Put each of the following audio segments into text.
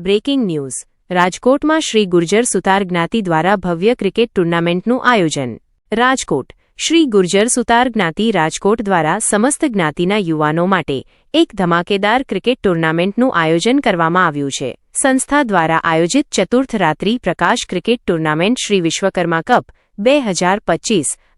Breaking news, રાજકોટમાં શ્રી ગુર્જર સુતાર જ્ઞાતિ દ્વારા ભવ્ય ક્રિકેટ ટુર્નામેન્ટનું આયોજન. રાજકોટ, શ્રી ગુર્જર સુતાર જ્ઞાતિ રાજકોટ દ્વારા સમસ્ત જ્ઞાતિના યુવાનો માટે એક ધમાકેદાર ક્રિકેટ ટુર્નામેન્ટનું આયોજન કરવામાં આવ્યું છે. સંસ્થા દ્વારા આયોજિત ચતુર્થ રાત્રિ પ્રકાશ cricket tournament Shri Vishwakarma cup, બે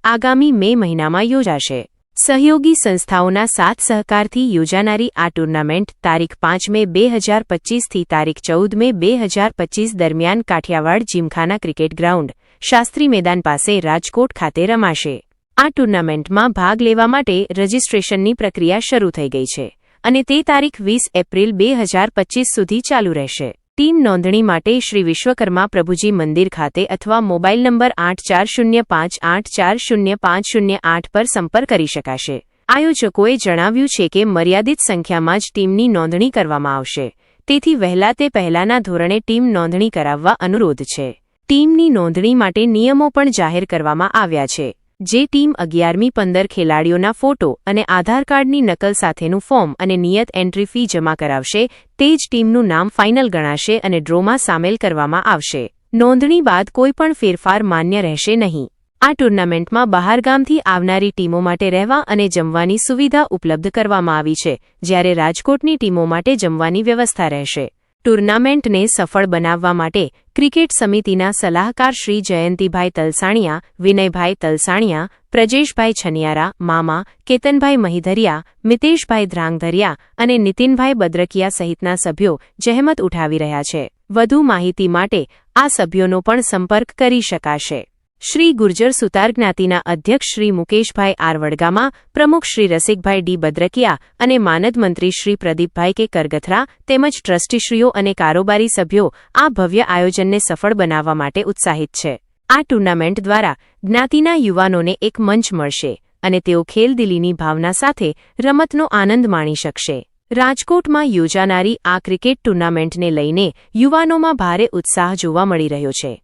આગામી મે મહિનામાં યોજાશે. સહયોગી સંસ્થાઓના સાથ સહકારથી યોજાનારી આ ટુર્નામેન્ટ તારીખ પાંચ મે બે હજાર પચીસથી તારીખ ચૌદ મે બે હજાર પચીસ દરમિયાન Kathiawad gymkhana cricket ground, Shastri મેદાન પાસે રાજકોટ ખાતે રમાશે. આ ટુર્નામેન્ટમાં ભાગ લેવા માટે રજીસ્ટ્રેશનની પ્રક્રિયા શરૂ થઈ ગઈ છે અને તે તારીખ વીસ એપ્રિલ બે હજાર પચીસ સુધી ચાલુ રહેશે. ટીમ નોંધણી માટે શ્રી વિશ્વકર્મા પ્રભુજી મંદિર ખાતે અથવા મોબાઈલ નંબર આઠ ચાર શૂન્ય પાંચ આઠ ચાર શૂન્ય પાંચ શૂન્ય આઠ પર સંપર્ક કરી શકાશે. આયોજકોએ જણાવ્યું છે કે મર્યાદિત સંખ્યામાં જ ટીમની નોંધણી કરવામાં આવશે. તેથી વહેલા તે પહેલાના ધોરણે ટીમ નોંધણી કરાવવા અનુરોધ છે. ટીમની નોંધણી માટે નિયમો પણ જાહેર કરવામાં આવ્યા છે. જે ટીમ અગિયારમી પંદર ખેલાડીઓના ફોટો અને આધાર કાર્ડની નકલ સાથેનું ફોર્મ અને નિયત એન્ટ્રી ફી જમા કરાવશે, તે જ ટીમનું નામ ફાઇનલ ગણાશે અને ડ્રોમાં સામેલ કરવામાં આવશે. નોંધણી બાદ કોઈપણ ફેરફાર માન્ય રહેશે નહીં. આ ટુર્નામેન્ટમાં બહારગામથી આવનારી ટીમો માટે રહેવા અને જમવાની સુવિધા ઉપલબ્ધ કરવામાં આવી છે, જ્યારે રાજકોટની ટીમો માટે જમવાની વ્યવસ્થા રહેશે. ટુર્નામેન્ટને સફળ બનાવવા માટે ક્રિકેટ સમિતિના સલાહકાર શ્રી જયંતિભાઈ તલસાણિયા, વિનયભાઈ તલસાણિયા, પ્રજેશભાઈ છનિયારા, મામા, કેતનભાઈ મહિધરિયા, મિતેશભાઈ ધ્રાંગધરિયા અને નીતિનભાઈ બદ્રકિયા સહિતના સભ્યો જહેમત ઉઠાવી રહ્યા છે. વધુ માહિતી માટે આ સભ્યોનો પણ સંપર્ક કરી શકાશે. શ્રી ગુર્જર સુતાર જ્ઞાતિના અધ્યક્ષ શ્રી મુકેશભાઈ આર વડગામા પ્રમુખ શ્રી રસિકભાઈ ડી બદ્રકિયા અને માનદ મંત્રી શ્રી પ્રદીપભાઈ કે કરગથરા તેમજ ટ્રસ્ટીશ્રીઓ અને કારોબારી સભ્યો આ ભવ્ય આયોજનને સફળ બનાવવા માટે ઉત્સાહિત છે. આ ટુર્નામેન્ટ દ્વારા જ્ઞાતિના યુવાનોને એક મંચ મળશે અને તેઓ ખેલદિલીની ભાવના સાથે રમતનો આનંદ માણી શકશે. રાજકોટમાં યોજાનારી આ ક્રિકેટ ટુર્નામેન્ટને લઈને યુવાનોમાં ભારે ઉત્સાહ જોવા મળી રહ્યો છે.